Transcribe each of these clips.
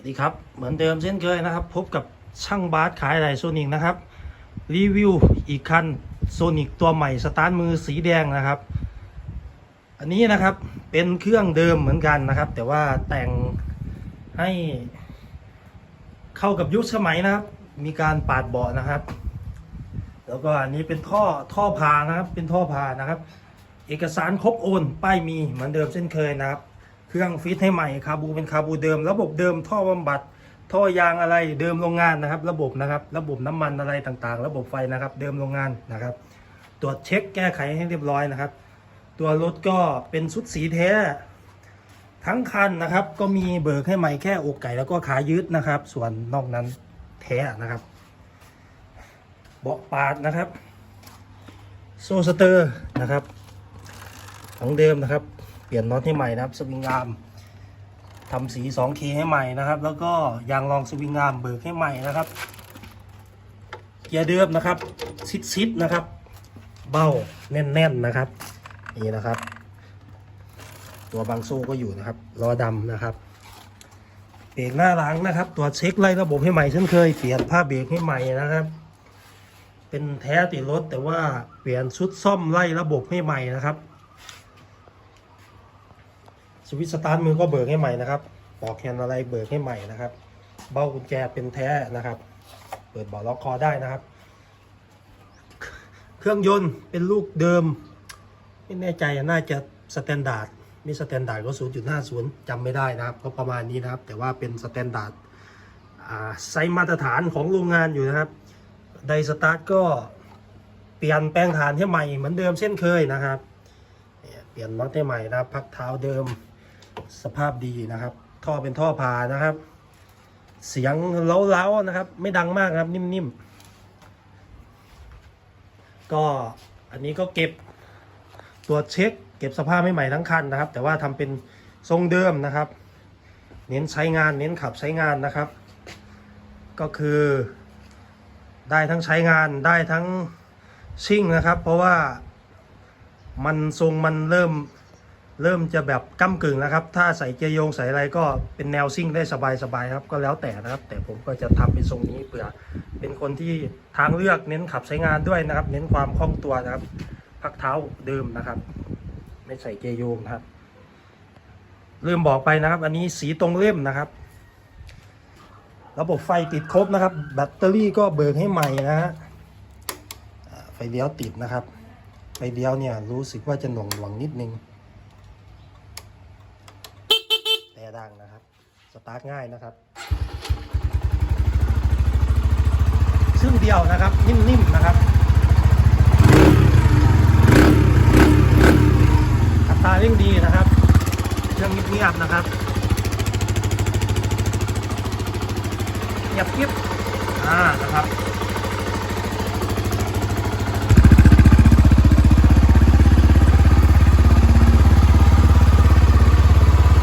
วัสดีครับ เหมือนเดิมเช่นเคยนะครับ พบกับช่างบาสขายอะไรโซนิกนะครับ รีวิวอีกคันโซนิกตัวใหม่สตาร์ทมือสีแดงนะครับ อันนี้นะครับเป็นเครื่องเดิมเหมือนกันนะครับ แต่ว่าแต่งให้เข้ากับยุคสมัยนะครับ มีการปาดเบาะนะครับ แล้วก็อันนี้เป็นท่อท่อพานะครับ เป็นท่อพานะครับ เอกสารครบโอนป้ายมีเหมือนเดิมเช่นเคยนะครับ เครื่องฟิตให้ใหม่คาบูเป็นคาบูเดิม ระบบเดิมท่อบำบัด ท่อยางอะไรเดิมโรงงานนะครับ ระบบนะครับ ระบบน้ำมันอะไรต่างๆ ระบบไฟนะครับ เดิมโรงงานนะครับ ตรวจเช็คแก้ไขให้เรียบร้อยนะครับ ตัวรถก็เป็นชุดสีแท้ทั้งคันนะครับ ก็มีเบิกให้ใหม่แค่อกไก่แล้วก็ขายืดนะครับ ส่วนนอกนั้นแท้นะครับเบาะปาดนะครับ โซสเตอร์นะครับของเดิมนะครับ เปลี่ยนน็อตให้ใหม่นะครับสวิงอาร์มทำสี 2K ให้ใหม่นะครับ แล้วก็ยางรองสวิงอาร์มเบิกให้ใหม่นะครับเกียร์เดิมนะครับซิดๆนะครับ เบ้าแน่นๆนะครับนี่นะครับ ตัวบางโซ่ก็อยู่นะครับล้อดำนะครับเบรกหน้าหลังนะครับ ตัวเช็คไล่ระบบให้ใหม่เช่นเคยเปลี่ยนผ้าเบรกให้ใหม่นะครับ เป็นแท้ติดรถแต่ว่าเปลี่ยนชุดซ่อมไล่ระบบให้ใหม่นะครับ สวิตสตาร์ทมือก็เบิกให้ใหม่นะครับปอกแฮนอะไรเบิกให้ใหม่นะครับ เบ้ากุญแจเป็นแท้นะครับ เปิดเบาะล็อกคอได้นะครับ เครื่องยนต์เป็นลูกเดิม ไม่แน่ใจน่าจะสแตนดาร์ดนี่สแตนดาร์ดก็ 0.50จำไม่ได้นะครับ ก็ประมาณนี้นะครับ แต่ว่าเป็นสแตนดาร์ดไซส์มาตรฐานของโรงงานอยู่นะครับ ไดสตาร์ทก็เปลี่ยนแปลงฐานให้ใหม่เหมือนเดิมเช่นเคยนะครับเนี่ยเปลี่ยนน็อตให้ใหม่นะครับ พักเท้าเดิม สภาพดีนะครับ ท่อเป็นท่อพานะครับ เสียงเล้าๆนะครับ ไม่ดังมากครับ นิ่มๆ ก็อันนี้ก็เก็บตรวจเช็ค เก็บสภาพให้ใหม่ทั้งคันนะครับ แต่ว่าทำเป็นทรงเดิมนะครับ เน้นใช้งานเน้นขับใช้งานนะครับ ก็คือได้ทั้งใช้งานได้ทั้งชิ่งนะครับ เพราะว่ามันทรงมันเริ่ม เริ่มจะแบบก้ากึ่งนะครับ ถ้าใส่เกียร์โยงใส่อะไรก็เป็นแนวซิ่งได้สบายๆครับ ก็แล้วแต่นะครับ แต่ผมก็จะทำเป็นทรงนี้เผื่อ เป็นคนที่ทางเลือกเน้นขับใช้งานด้วยนะครับ เน้นความคล่องตัวนะครับ พักเท้าเดิมนะครับ ไม่ใส่เกียร์โยงนะครับลืมบอกไปนะครับ อันนี้สีตรงเล่มนะครับ ระบบไฟติดครบนะครับ แบตเตอรี่ก็เบิกให้ใหม่นะฮะไฟเลี้ยวติดนะครับ ไฟเลี้ยวเนี่ยรู้สึกว่าจะหน่วงหน่วงนิดนึง ดังนะครับ สตาร์ทง่ายนะครับ ซึ่งเดียวนะครับ นิ่มๆนะครับ อัตราเร่งดีนะครับ เครื่องเงียบๆนะครับเงียบกิ๊บอ่านะครับ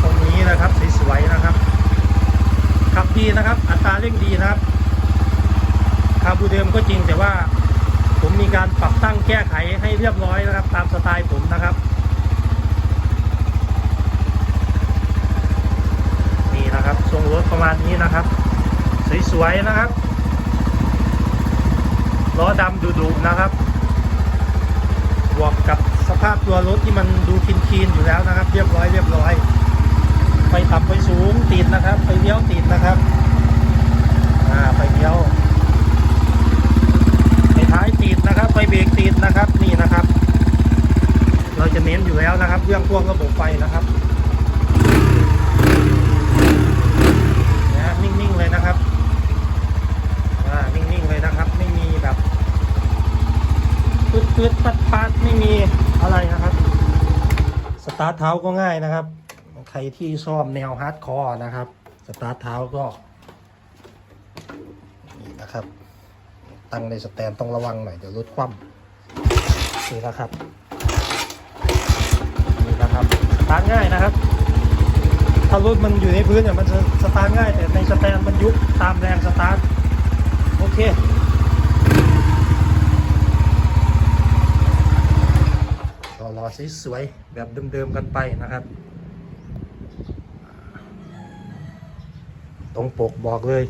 ตรงนี้นะครับสวยๆนะครับ ขับดีนะครับ อัตราเร่งดีนะครับ คาบูเดิมก็จริงแต่ว่าผมมีการปรับตั้งแก้ไขให้เรียบร้อยนะครับ ตามสไตล์ผมนะครับนี่นะครับทรงรถประมาณนี้นะครับ สวยๆนะครับล้อดำดุๆนะครับบวกกับสภาพตัวรถที่มันดูคีนๆอยู่แล้วนะครับ เรียบร้อยเรียบร้อยไฟต่ำไฟสูงติดนะครับไฟเลี้ยวติดนะครับอ่าไฟเลี้ยว ไฟท้ายติดนะครับ ไฟเบรกติดนะครับ นี่นะครับ เราจะเน้นอยู่แล้ว นะครับเรื่องพวระบบไฟนะครับนะนิ่งๆเลยนะครับอ่านิ่งๆเลยนะครับ ไม่มีแบบปืดปืดปัดปัดไม่มีอะไรนะครับ สตาร์ทเท้าก็ง่ายนะครับ ใครที่ชอบแนวฮาร์ดคอร์นะครับ สตาร์ทเท้าก็นี่นะครับ ตั้งในสแตนต้องระวังหน่อยเดี๋ยวรถคว่ำนี่นะครับ ครับสตาร์ทง่ายนะครับ ถ้ารถมันอยู่ในพื้นเนี่ยมันจะสตาร์ทง่าย แต่ในสแตนมันยุบตามแรงสตาร์ทโอเครอรอสวยๆแบบเดิมๆกันไปนะครับ ตรงปกบอกเลย